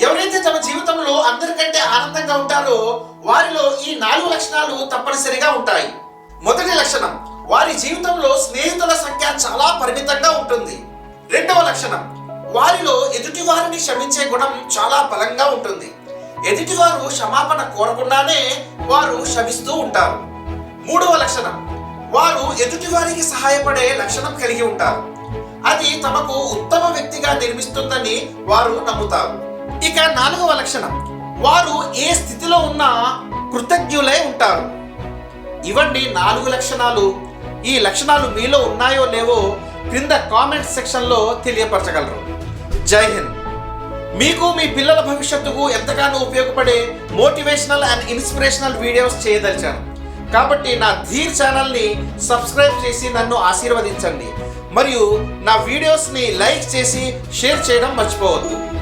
ఎవరైతే తమ జీవితంలో అందరికంటే ఆనందంగా ఉంటారో వారిలో ఈ నాలుగు లక్షణాలు తప్పనిసరిగా ఉంటాయి. మొదటి లక్షణం వారి జీవితంలో స్నేహితుల సంఖ్య చాలా పరిమితంగా ఉంటుంది. రెండవ లక్షణం వారిలో ఎదుటి వారిని క్షమించే గుణం చాలా బలంగా ఉంటుంది. ఎదుటివారు క్షమాపణ కోరకుండానే వారు క్షమిస్తూ ఉంటారు. మూడవ లక్షణం వారు ఎదుటివారికి సహాయపడే లక్షణం కలిగి ఉంటారు. అది తమకు ఉత్తమ వ్యక్తిగా నిర్మిస్తుందని వారు నమ్ముతారు. ఇక నాలుగవ లక్షణం. వారు ఏ స్థితిలో ఉన్నా కృతజ్ఞులై ఉంటారు. ఇవన్నీ నాలుగు లక్షణాలు. ఈ లక్షణాలు మీలో ఉన్నాయో లేవో క్రింద కామెంట్ సెక్షన్లో తెలియపరచగలరు. జై హింద్. మీకు మీ పిల్లల భవిష్యత్తుకు ఎంతగానో ఉపయోగపడే మోటివేషనల్ అండ్ ఇన్స్పిరేషనల్ వీడియోస్ చేయదలిచాను. కాబట్టి నా ధీర్ ఛానల్ని సబ్స్క్రైబ్ చేసి నన్ను ఆశీర్వదించండి. మరియు నా వీడియోస్ని లైక్ చేసి షేర్ చేయడం మర్చిపోవద్దు.